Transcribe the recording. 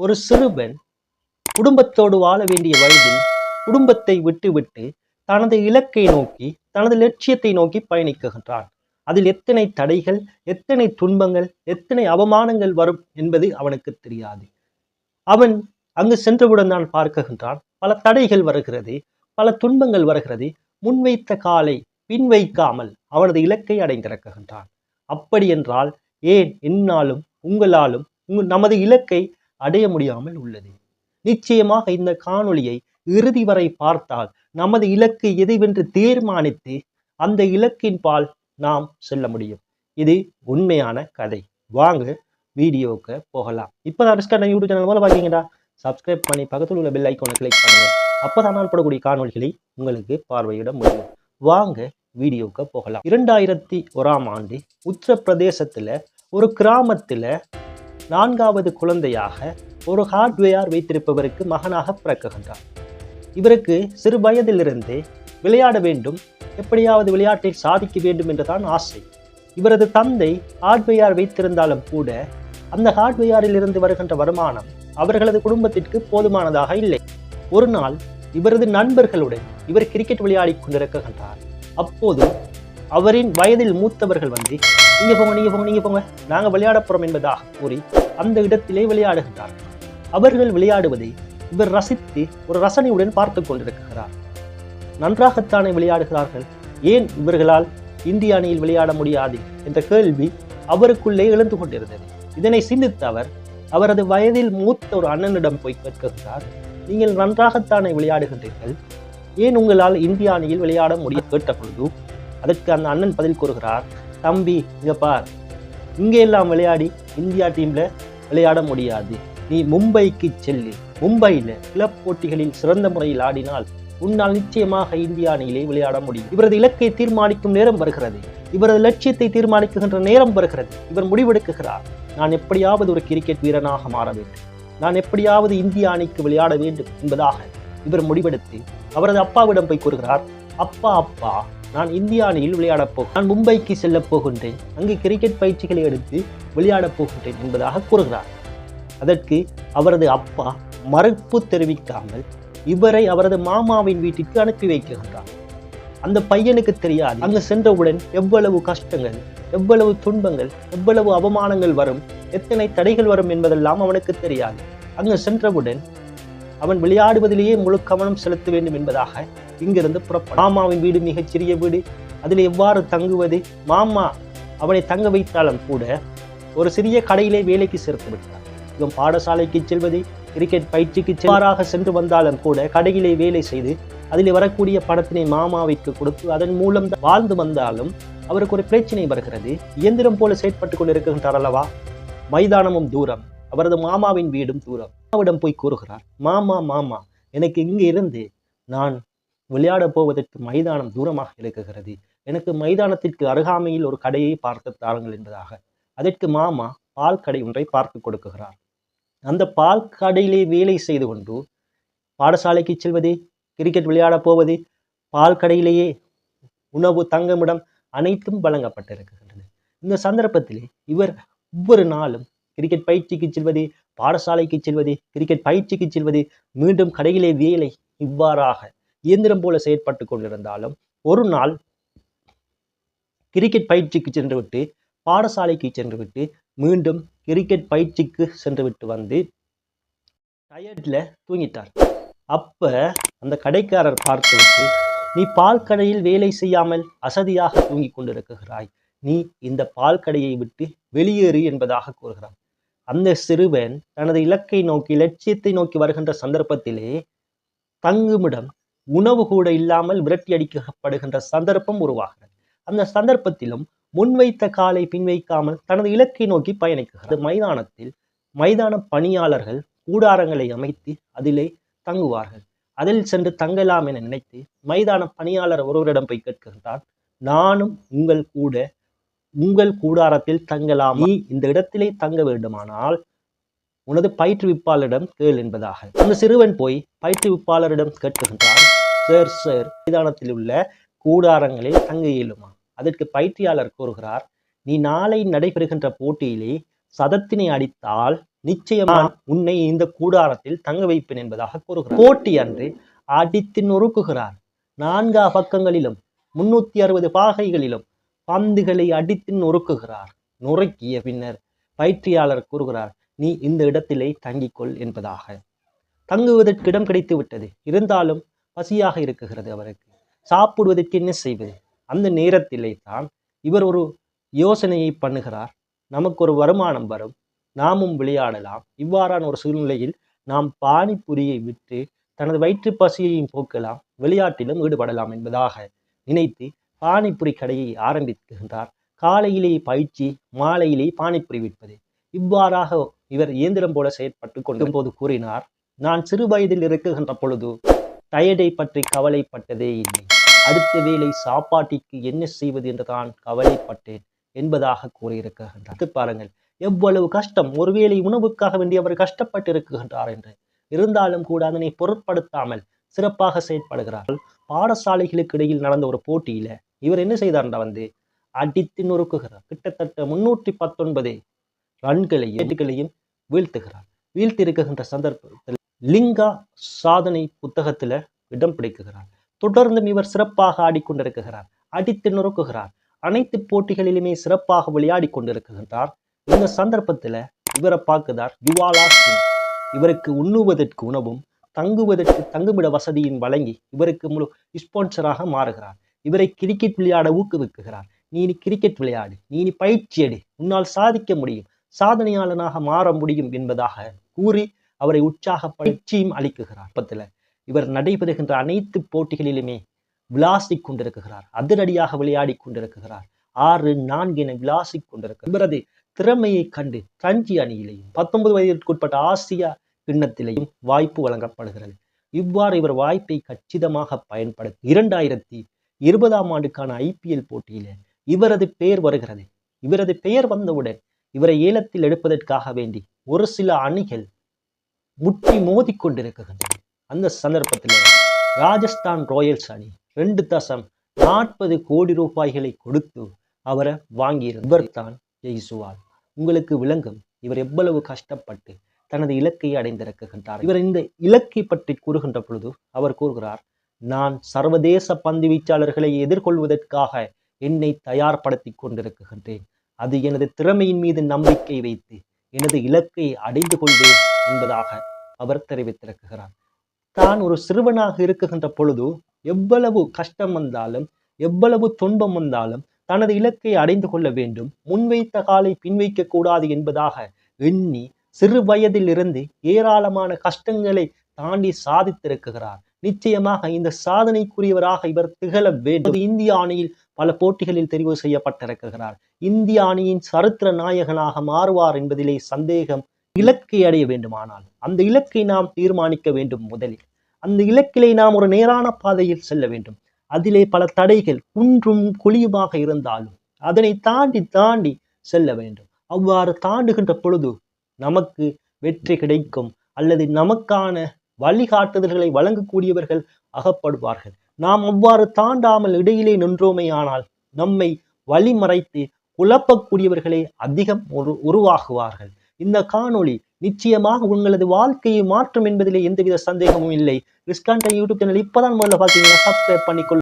ஒரு சிறுவன் குடும்பத்தோடு வாழ வேண்டிய வயதில் குடும்பத்தை விட்டுவிட்டு தனது இலக்கை நோக்கி தனது லட்சியத்தை நோக்கி பயணிக்குகின்றான் அதில் எத்தனை தடைகள் எத்தனை துன்பங்கள் எத்தனை அவமானங்கள் வரும் என்பது அவனுக்கு தெரியாது. அவன் அங்கு சென்றவுடன் தான் பார்க்குகின்றான் பல தடைகள் வருகிறது பல துன்பங்கள் வருகிறது. முன்வைத்த காலை பின் வைக்காமல் அவனது இலக்கை அடைந்திருக்குகின்றான் அப்படி என்றால் ஏன் என்னாலும் உங்களாலும் உங்கள் நமது இலக்கை அடைய முடியாமல் உள்ளது. நிச்சயமாக இந்த காணொளியை இறுதி வரை பார்த்தால் நமது இலக்கு எதுவென்று தீர்மானித்து அந்த இலக்கின் பால் நாம் செல்ல முடியும். இது உண்மையான கதை. வாங்க வீடியோவுக்கு போகலாம். இப்போ நான் ரிஸ்கா யூடியூப் சேனல் மூலம் பார்த்தீங்கன்னா சப்ஸ்கிரைப் பண்ணி பக்கத்தில் உள்ள பெல் ஐக்கானை கிளிக் பண்ணுங்கள் அப்போ தான் போடக்கூடிய காணொளிகளை உங்களுக்கு பார்வையிட முடியும். வாங்க வீடியோவுக்கு போகலாம். இரண்டாயிரத்தி ஒராம் ஆண்டு உத்தரப்பிரதேசத்தில் ஒரு கிராமத்தில் நான்காவது குழந்தையாக ஒரு ஹார்ட்வேர் வைத்திருப்பவருக்கு மகனாக பிறக்குகின்றார் இவருக்கு சிறு வயதிலிருந்தே விளையாட வேண்டும் எப்படியாவது விளையாட்டை சாதிக்க வேண்டும் என்றுதான் ஆசை. இவரது தந்தை ஹார்ட்வேர் வைத்திருந்தாலும் கூட அந்த ஹார்ட்வேரில் இருந்து வருகின்ற வருமானம் அவர்களது குடும்பத்திற்கு போதுமானதாக இல்லை. ஒரு நாள் இவரது நண்பர்களுடன் இவர் கிரிக்கெட் விளையாடி கொண்டிருக்கின்றார். அப்போது அவரின் வயதில் மூத்தவர்கள் வந்து நீங்க போங்க நீங்க போங்க நீங்க போங்க நாங்க விளையாட போறோம் என்பதாக கூறி அந்த இடத்திலே விளையாடுகிறார் அவர்கள் விளையாடுவதை இவர் ரசித்து ஒரு ரசனையுடன் பார்த்து கொண்டிருக்கிறார். நன்றாகத்தானே விளையாடுகிறார்கள்? ஏன் இவர்களால் இந்திய அணியில் விளையாட முடியாது? என்ற கேள்வி அவருக்குள்ளே எழுந்து கொண்டிருந்தது. இதனை சிந்தித்த அவர் அவரது வயதில் மூத்த ஒரு அண்ணனிடம் போய் கேட்கிறார் நீங்கள் நன்றாகத்தானே விளையாடுகின்றீர்கள்? ஏன் உங்களால் இந்திய அணியில் விளையாட முடிய கேட்ட பொழுது அதற்கு அந்த அண்ணன் பதில் கூறுகிறார் தம்பி இங்க பார். இங்கே எல்லாம் விளையாடி இந்தியா டீம்ல விளையாட முடியாது. நீ மும்பைக்கு செல்லு. மும்பையில் கிளப் போட்டிகளில் சிறந்த முறையில் ஆடினால் உன்னால் நிச்சயமாக இந்திய அணியிலே விளையாட முடியும். இவரது இலக்கை தீர்மானிக்கும் நேரம் வருகிறது. இவரது லட்சியத்தை தீர்மானிக்குகின்ற நேரம் வருகிறது. இவர் முடிவெடுக்குகிறார். நான் எப்படியாவது ஒரு கிரிக்கெட் வீரனாக மாற வேண்டும். நான் எப்படியாவது இந்திய அணிக்கு விளையாட வேண்டும் என்பதாக இவர் முடிவெடுத்து அவரது அப்பாவிடம் போய் கூறுகிறார் அப்பா அப்பா நான் இந்திய அணியில் விளையாடப் போ நான் மும்பைக்கு செல்லப் போகின்றேன். அங்கு கிரிக்கெட் பயிற்சிகளை எடுத்து விளையாடப் போகின்றேன் என்பதாக கூறுகிறார். அதற்கு அவரது அப்பா மறுப்பு தெரிவிக்காமல் இவரை அவரது மாமாவின் வீட்டிற்கு அனுப்பி வைக்கின்றார். அந்த பையனுக்கு தெரியாது. அங்கு சென்றவுடன் எவ்வளவு கஷ்டங்கள் எவ்வளவு துன்பங்கள் எவ்வளவு அவமானங்கள் வரும் எத்தனை தடைகள் வரும் என்பதெல்லாம் அவனுக்கு தெரியாது. அங்கு சென்றவுடன் அவன் விளையாடுவதிலேயே முழு கவனம் செலுத்த வேண்டும் என்பதாக இங்கிருந்து புறப்பட மாமாவின் வீடு மிகச்சிறிய வீடு. அதில் எவ்வாறு தங்குவது? மாமா அவனை தங்க வைத்தாலும் கூட ஒரு சிறிய கடையிலே வேலைக்கு சேர்த்து விட்டார். இவன் பாடசாலைக்கு செல்வது கிரிக்கெட் பயிற்சிக்கு செவ்வாறாக சென்று வந்தாலும் கூட கடையிலே வேலை செய்து அதில் வரக்கூடிய பணத்தினை மாமாவிற்கு கொடுத்து அதன் மூலம் வாழ்ந்து வந்தாலும் அவருக்கு ஒரு பிரச்சனை வருகிறது. இயந்திரம் போல செயற்பட்டு கொண்டிருக்கின்றார் அல்லவா? மைதானமும் தூரம். அவரது மாமாவின் வீடும் தூரம். மாமாவிடம் போய் கூறுகிறார் மாமா மாமா எனக்கு இங்கே இருந்து நான் விளையாட போவதற்கு மைதானம் தூரமாக இருக்குகிறது எனக்கு மைதானத்திற்கு அருகாமையில் ஒரு கடையை பார்த்து தாருங்கள் என்பதாக. அதற்கு மாமா பால் கடை ஒன்றை பார்த்து கொடுக்குகிறார் அந்த பால் கடையிலே வேலை செய்து கொண்டு பாடசாலைக்கு செல்வது கிரிக்கெட் விளையாட போவது பால் கடையிலேயே உணவு தங்குமிடம் அனைத்தும் வழங்கப்பட்டிருக்கின்றது இந்த சந்தர்ப்பத்திலே இவர் ஒவ்வொரு நாளும் கிரிக்கெட் பயிற்சிக்கு செல்வது பாடசாலைக்கு செல்வது கிரிக்கெட் பயிற்சிக்கு செல்வது மீண்டும் கடையிலே வேலை இவ்வாறாக இயந்திரம் போல செயற்பட்டு கொண்டிருந்தாலும் ஒரு நாள் கிரிக்கெட் பயிற்சிக்கு சென்றுவிட்டு பாடசாலைக்கு சென்றுவிட்டு மீண்டும் கிரிக்கெட் பயிற்சிக்கு சென்றுவிட்டு வந்து டயர்டில் தூங்கிட்டார். அப்ப அந்த கடைக்காரர் பார்த்துவிட்டு நீ பால் கடையில் வேலை செய்யாமல் அசதியாக தூங்கிக் கொண்டிருக்கிறாய். நீ இந்த பால் கடையை விட்டு வெளியேறு என்பதாக கூறுகிறார். அந்த சிறுவன் தனது இலக்கை நோக்கி லட்சியத்தை நோக்கி வருகின்ற சந்தர்ப்பத்திலே தங்குமிடம் உணவு கூட இல்லாமல் விரட்டி அடிக்கப்படுகின்ற சந்தர்ப்பம் உருவாகிறது. அந்த சந்தர்ப்பத்திலும் முன்வைத்த காலை பின்வைக்காமல் தனது இலக்கை நோக்கி பயணிக்கிறது மைதானத்தில் மைதான பணியாளர்கள் கூடாரங்களை அமைத்து அதிலே தங்குவார்கள். அதில் சென்று தங்கலாம் என நினைத்து மைதான பணியாளர் ஒருவரிடம் போய் கேட்கின்றான் நானும் உங்கள் கூட உங்கள் கூடாரத்தில் தங்கலாம்? நீ இந்த இடத்திலே தங்க வேண்டுமானால் உனது பயிற்றுவிப்பாளரிடம் கேள் என்பதாக. அந்த சிறுவன் போய் பயிற்றுவிப்பாளரிடம் கேட்கின்றான் சார் சார் மைதானத்தில் உள்ள கூடாரங்களில் தங்க இயலுமா? அதற்கு பயிற்சியாளர் கூறுகிறார் நீ நாளை நடைபெறுகின்ற போட்டியிலே சதத்தினை அடித்தால் நிச்சயமா உன்னை இந்த கூடாரத்தில் தங்க வைப்பேன் என்பதாக கூறுகிறார். போட்டி அன்று அடித்து நொறுக்குகிறார். நான்கா பக்கங்களிலும் முன்னூத்தி அறுபது பாகைகளிலும் பந்துகளை அடித்து நொறுக்குகிறார். நொறுக்கிய பின்னர் பயிற்சியாளர் கூறுகிறார் நீ இந்த இடத்திலே தங்கிக்கொள் என்பதாக. தங்குவதற்கு இடம் கிடைத்து விட்டது இருந்தாலும் பசியாக இருக்குகிறது அவருக்கு. சாப்பிடுவதற்கு என்ன செய்வது? அந்த நேரத்திலே தான் இவர் ஒரு யோசனையை பண்ணுகிறார். நமக்கு ஒரு வருமானம் வரும். நாமும் விளையாடலாம். இவ்வாறான ஒரு சூழ்நிலையில் நாம் பானிபுரியை விட்டு தனது வயிற்று பசியையும் போக்கலாம். விளையாட்டிலும் ஈடுபடலாம் என்பதாக நினைத்து பானிபுரி கடையை ஆரம்பிக்கின்றார் காலையிலே பயிற்சி மாலையிலே பானிபுரி விற்பது. இவ்வாறாக இவர் இயந்திரம் போல செயற்பட்டு கொண்டும் போது கூறினார் நான் சிறு வயதில் இருக்குகின்ற பொழுது டயர்டை பற்றி கவலைப்பட்டதே இல்லை. அடுத்த வேளை சாப்பாட்டிற்கு என்ன செய்வது என்று தான் கவலைப்பட்டேன் என்பதாக கூறியிருக்கின்றார். பாருங்கள். எவ்வளவு கஷ்டம். ஒருவேளை உணவுக்காக வேண்டி அவர் கஷ்டப்பட்டு இருக்குகின்றார் என்று. இருந்தாலும் கூட அதனை பொருட்படுத்தாமல் சிறப்பாக செயற்படுகிறார்கள் பாடசாலைகளுக்கு இடையில் நடந்த ஒரு போட்டியில இவர் என்ன செய்தார்டா வந்து? அடித்து நொறுக்குகிறார். கிட்டத்தட்ட முன்னூற்றி பத்தொன்பது ரன்களையும் ஏட்டுகளையும் வீழ்த்துகிறார். வீழ்த்தி இருக்குகின்ற சந்தர்ப்பத்தில் லிங்கா சாதனை புத்தகத்துல இடம் பிடிக்குகிறார் தொடர்ந்தும் இவர் சிறப்பாக ஆடிக்கொண்டிருக்கிறார். அடித்து நொறுக்குகிறார். அனைத்து போட்டிகளிலுமே சிறப்பாக விளையாடி கொண்டிருக்கின்றார் இந்த சந்தர்ப்பத்துல இவரை பார்க்குதார் யுவாலா சிங். இவருக்கு உண்ணுவதற்கு உணவும் தங்குவதற்கு தங்குமிட வசதியும் வழங்கி இவருக்கு முழு ஸ்பான்சராக மாறுகிறார். இவரை கிரிக்கெட் விளையாட ஊக்குவிக்குகிறார். நீ இனி கிரிக்கெட் விளையாடு. நீ இனி பயிற்சி எடு. உன்னால் சாதிக்க முடியும். சாதனையாளனாக மாற முடியும் என்பதாக கூறி அவரை உற்சாக பயிற்சியும் அளிக்குகிறார். பத்துல இவர் நடைபெறுகின்ற அனைத்து போட்டிகளிலுமே விளாசிக் கொண்டிருக்கிறார். அதிரடியாக விளையாடி கொண்டிருக்கிறார். ஆறு நான்கு என விளாசிக் கொண்டிருக்கிறார். இவரது திறமையை கண்டு ரஞ்சி அணியிலையும் பத்தொன்பது வயதிற்குட்பட்ட ஆசியா கிண்ணத்திலையும் வாய்ப்பு வழங்கப்படுகிறது. இவ்வாறு இவர் வாய்ப்பை கச்சிதமாக பயன்படுத்தி இரண்டாயிரத்தி இருபதாம் ஆண்டுக்கான ஐபிஎல் போட்டியில் இவரது பெயர் வருகிறது. இவரது பெயர் வந்தவுடன் இவரை ஏலத்தில் எடுப்பதற்காக வேண்டி ஒரு சில அணிகள் முட்டி மோதி கொண்டிருக்கின்றன. அந்த சந்தர்ப்பத்தில் ராஜஸ்தான் ராயல்ஸ் அணி ரெண்டு தசம் நாற்பது கோடி ரூபாய்களை கொடுத்து அவரை வாங்கியிருந்தார் இவர்தான் ஜெய்சுவால். உங்களுக்கு விளங்கும் இவர் எவ்வளவு கஷ்டப்பட்டு தனது இலக்கை அடைந்திருக்கின்றார். இவர் இந்த இலக்கை பற்றி கூறுகின்ற பொழுது அவர் கூறுகிறார் நான் சர்வதேச பந்து வீச்சாளர்களை எதிர்கொள்வதற்காக என்னை தயார்படுத்தி கொண்டிருக்கின்றேன் அது எனது திறமையின் மீது நம்பிக்கை வைத்து எனது இலக்கை அடைந்து கொள்வேன் என்பதாக அவர் தெரிவித்திருக்கிறார். தான் ஒரு சிறுவனாக இருக்குகின்ற பொழுது எவ்வளவு கஷ்டம் வந்தாலும் எவ்வளவு துன்பம் வந்தாலும் தனது இலக்கை அடைந்து கொள்ள வேண்டும். முன்வைத்த காலை பின்வைக்க கூடாது என்பதாக எண்ணி சிறு வயதிலிருந்து ஏராளமான கஷ்டங்களை தாண்டி சாதித்திருக்கிறார். நிச்சயமாக இந்த சாதனைக்குரியவராக இவர் திகழ வேண்டும். இந்திய அணியில் பல போட்டிகளில் தெரிவு செய்யப்பட்டிருக்கிறார். இந்திய அணியின் சரித்திர நாயகனாக மாறுவார் என்பதிலே சந்தேகம் இலக்கை அடைய வேண்டுமானால். அந்த இலக்கை நாம் தீர்மானிக்க வேண்டும் முதலில். அந்த இலக்கிலே நாம் ஒரு நேரான பாதையில் செல்ல வேண்டும். அதிலே பல தடைகள் குன்றும் குழியுமாக இருந்தாலும் அதனை தாண்டி தாண்டி செல்ல வேண்டும். அவ்வாறு தாண்டுகின்ற பொழுது நமக்கு வெற்றி கிடைக்கும். அல்லது நமக்கான வழிகாட்டுதல்களை வழங்கக்கூடியவர்கள் அகப்படுவார்கள். நாம் அவ்வாறு தாண்டாமல் இடையிலே நின்றோமேயானால் நம்மை வழிமறைத்து குழப்பக்கூடியவர்களே அதிகம் உரு உருவாகுவார்கள். இந்த காணொளி நிச்சயமாக உங்களது வாழ்க்கையை மாற்றும் என்பதிலே எந்தவித சந்தேகமும் இல்லை. ரிஸ்கான்ட யூடியூப் சேனல் இப்பதான் முதல்ல பார்த்தீங்கன்னா சப்ஸ்கிரைப் பண்ணிக்கொள்ள